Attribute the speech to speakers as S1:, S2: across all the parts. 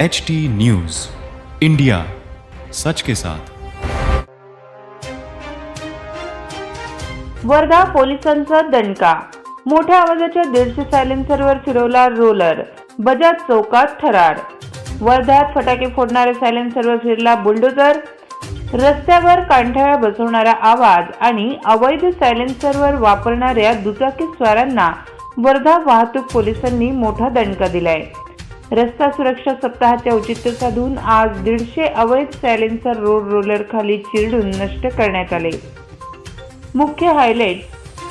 S1: H T news India सच के साथ।
S2: वर्धा पोलिसांचा दणका. मोठ्या आवाजाच्या दीडशे सायलेन्सरवर फिरवला रोलर. बजाज चौकात थरार वर्ध्यात फटाके फोडणाऱ्या सायलेन्सरवर फिरला बुलडोजर रस्त्यावर कांठाळा बसवणारा आवाज आणि अवैध सायलेन्सरवर वापरणाऱ्या दुचाकी स्वारांना वर्धा वाहतूक पोलिसांनी मोठा दणका दिलाय. रस्ता सुरक्षा सप्ताहाचे औचित्य साधून आज दीडशे अवैध सायलेन्सर रोड रोलर खाली चिरडून नष्ट करण्यात आले. मुख्य हायलाइट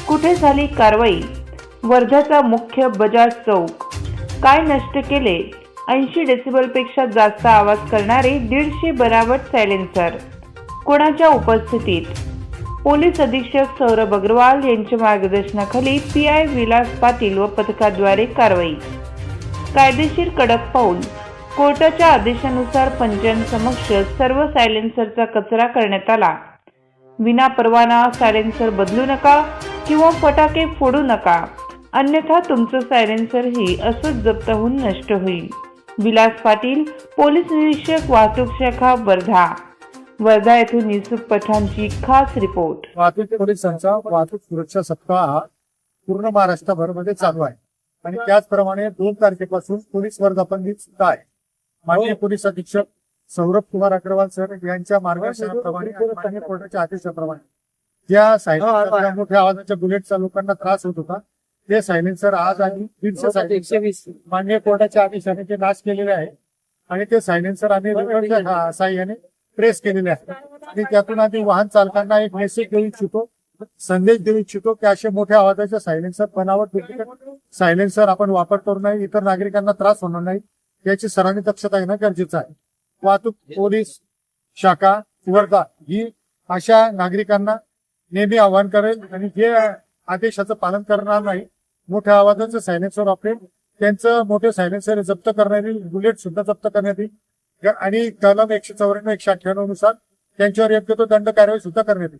S2: कुठे झाली कारवाई? वर्ध्याचा मुख्य बजाज चौक. काय नष्ट केले? ऐंशी डेसिबलपेक्षा जास्त आवाज करणारे दीडशे बनावट सायलेन्सर कोणाच्या उपस्थितीत? पोलीस अधीक्षक सौरभ अग्रवाल यांच्या मार्गदर्शनाखाली पी आय विलास पाटील व पथकाद्वारे कारवाई. कायदेशीर कडक पाऊल. कोर्टाच्या आदेशानुसार पंचांसमक्ष सर्व सायलेन्सरचा कचरा करण्यात आला. विना परवाना सायलेन्सर बदलू नका किंवा फटाके फोडू नका. अन्यथा तुमचं सायलेन्सरही असंच जप्त होऊन नष्ट होईल. विलास पाटील पोलीस निरीक्षक वाहतूक शाखा वर्धा. वर्धा येथून युसुफ पठाणची खास रिपोर्ट.
S3: वाहतूक पोलिसांचा वाहतूक सुरक्षा सप्ताह पूर्ण पूर्ण महाराष्ट्रभरमध्ये चालू आहे. आणि त्याचप्रमाणे दोन तारखेपासून पोलीस वर्धापन सुद्धा आहे. माननीय पोलीस अधीक्षक सौरभ कुमार अग्रवाल सर यांच्या मार्गदर्शनाप्रमाणे माननीय कोर्टाच्या आदेशाप्रमाणे ज्या सायलेन्सर मोठ्या आवाजाच्या बुलेटच्या लोकांना त्रास होत होता. ते सायलेन्सर आज आणि दीडशे माननीय कोर्टाच्या आदेशाने ते नाश केलेले आहे. आणि ते सायलेन्सर आम्ही साह्याने प्रेस केलेले आहे. आणि त्यातून आम्ही वाहन चालकांना एक मेसेज देऊ इच्छितो संदेश देऊ इच्छितो की असे मोठ्या आवाजाच्या सायलेन्सर बनावट डुप्लिकेट सायलेन्सर आपण वापर करू नये इतर नागरिकांना त्रास होणार नाही. याची सरांनी दक्षता घेणं गरजेचं आहे. वाहतूक पोलीस शाखा वर्धा ही अशा नागरिकांना नेहमी आवाहन करेल आणि जे आदेशाचं पालन करणार नाही मोठ्या आवाजाचं सायलेन्सर वापरेल. त्यांचं मोठे सायलेन्सर जप्त करण्यात येईल बुलेट सुद्धा जप्त करण्यात येईल. आणि कलम एकशे चौऱ्याण्णव एकशे अठ्ठ्याण्णवनुसार त्यांच्यावर योग्य तो दंड कारवाई सुद्धा करण्यात येईल.